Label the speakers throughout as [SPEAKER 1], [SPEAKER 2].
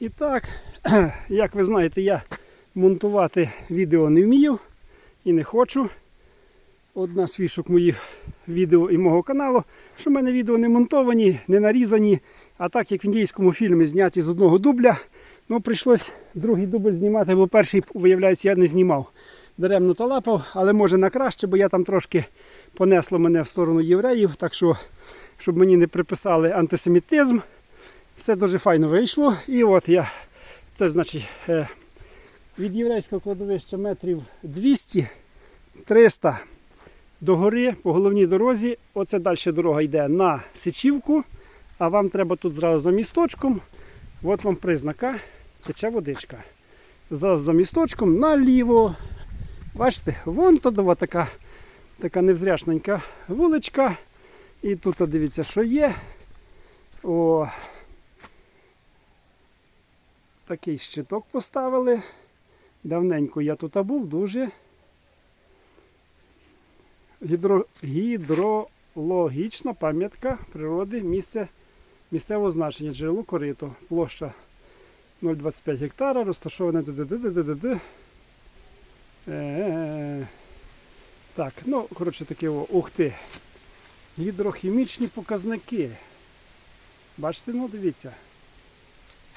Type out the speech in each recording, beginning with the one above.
[SPEAKER 1] І так, як ви знаєте, я монтувати відео не вмію і не хочу. Одна з фішок моїх відео і мого каналу, що в мене відео не монтовані, не нарізані, а так як в індійському фільмі зняті з одного дубля, ну прийшлось другий дубль знімати, бо перший, виявляється, я не знімав. Даремно талапав, але може на краще, бо я там трошки понесло мене в сторону євреїв, так що, щоб мені не приписали антисемітизм. Все дуже файно вийшло. І от я, це значить, е, від єврейського кладовища метрів 200-300 до гори по головній дорозі. Оце далі дорога йде на Сичівку, а вам треба тут зразу за місточком. От вам признака, тече водичка. Зразу за місточком наліво. Бачите, вон туди така, така невзряшненька вуличка. І тут дивіться, що є. О, такий щиток поставили. Давненько я тут був, дуже. Гідро... Гідрологічна пам'ятка природи, місце місцевого значення, джерело корито, площа 0,25 гектара, розташоване. Е-е-е. Так, ну, коротше таке, ух ти. Гідрохімічні показники. Бачите, ну дивіться.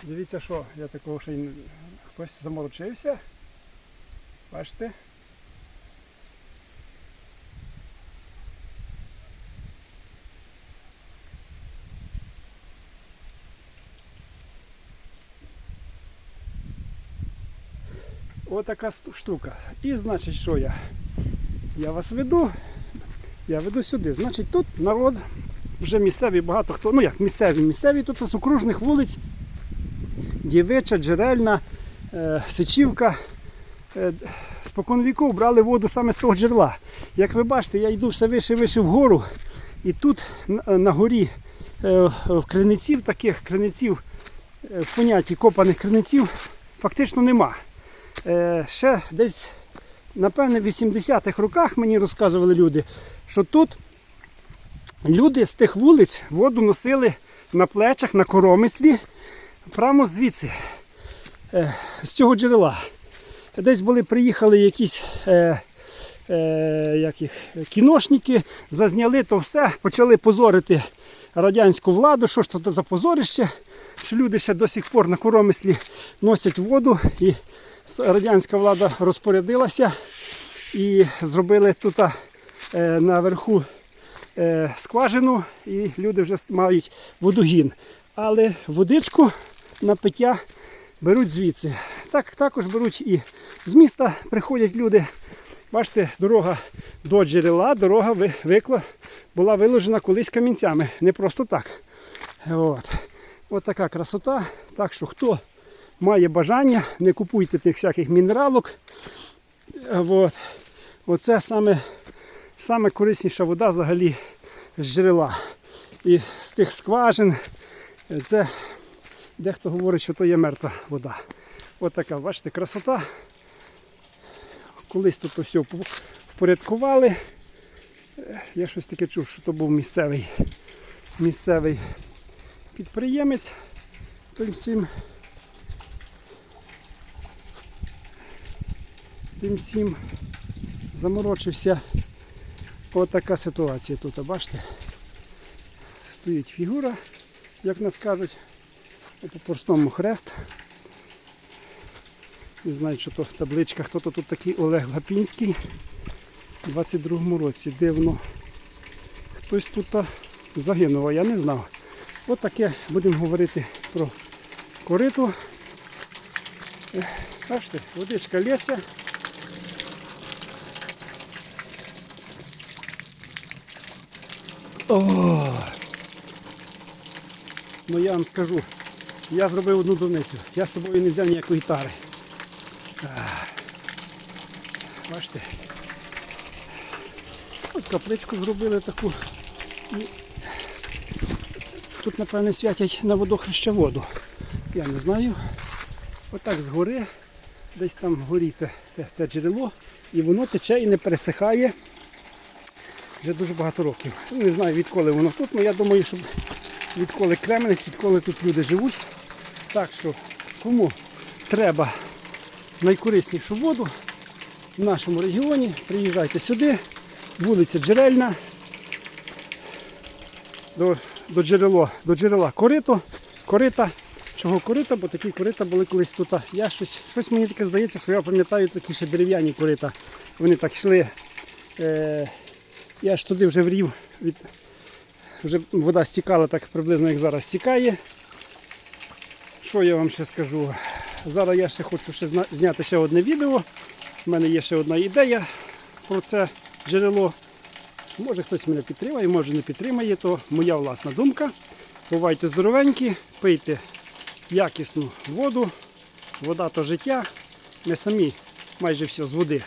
[SPEAKER 1] Дивіться, що я такого ще й хтось заморочився. Бачите? Отака штука. І значить, що я? Я вас веду. Я веду сюди. Значить, тут народ вже місцеві багато хто. Ну як місцеві, місцеві тут з окружних вулиць. Дівича, джерельна, е, сичівка. Е, спокон віков брали воду саме з того джерела. Як ви бачите, я йду все вище вище вгору. І тут на, на горі е, в криниців, таких криниців, е, в понятті копаних криниців, фактично нема. Е, ще десь, напевне, в 80-х роках мені розказували люди, що тут люди з тих вулиць воду носили на плечах, на коромислі, прямо звідси, е, з цього джерела. Десь були, приїхали якісь е, е, як їх, кіношники, зазняли то все, почали позорити радянську владу, що ж то за позорище, що люди ще до сих пор на коромислі носять воду. І радянська влада розпорядилася і зробили тут е, наверху е, скважину, і люди вже мають водогін. Але водичку на пиття беруть звідси. Так, також беруть і з міста приходять люди. Бачите, дорога до джерела, дорога викла, була виложена колись камінцями. Не просто так. От. От така красота. Так що хто має бажання, не купуйте тих всяких мінералок. От. Оце саме, саме корисніша вода взагалі з джерела. І з тих скважин. Це дехто говорить, що то є мертва вода. От така, бачите, красота. Колись тут все впорядкували. Е, Я щось таке чув, що то був місцевий, місцевий підприємець. Тим всім, тим всім заморочився. Ось така ситуація тут, бачите? Стоїть фігура, як нас кажуть, по простому хрест. Не знаю, що то табличка, хто то тут такий Олег Лапінський у 22-му році. Дивно. Хтось тут загинув, а я не знав. От таке будемо говорити про корито. Ех, Бачите, водичка лється. О! Ну я вам скажу, я зробив одну дурницю. Я з собою не взяв ніякої тари. Бачите? От капличку зробили таку. Тут, напевне, святять на водохреща воду. Я не знаю. Отак згори, десь там вгорі те, те, те джерело, і воно тече і не пересихає вже дуже багато років. Не знаю відколи воно тут, але я думаю, що відколи Кременець, відколи тут люди живуть. Так що кому треба найкориснішу воду в нашому регіоні, приїжджайте сюди, вулиця Джерельна, до, до, джерело, до джерела корито, корита. Чого корита? Бо такі корита були колись тут. Я щось, щось мені таке здається, що я пам'ятаю такі ще дерев'яні корита. Вони так йшли. Е, я ж туди вже врів, від, вже вода стікала так приблизно, як зараз стікає. Що я вам ще скажу? Зараз я ще хочу ще зняти ще одне відео. У мене є ще одна ідея про це джерело. Може хтось мене підтримає, може не підтримає, то моя власна думка. Бувайте здоровенькі, пийте якісну воду. Вода то життя. Ми самі майже все з води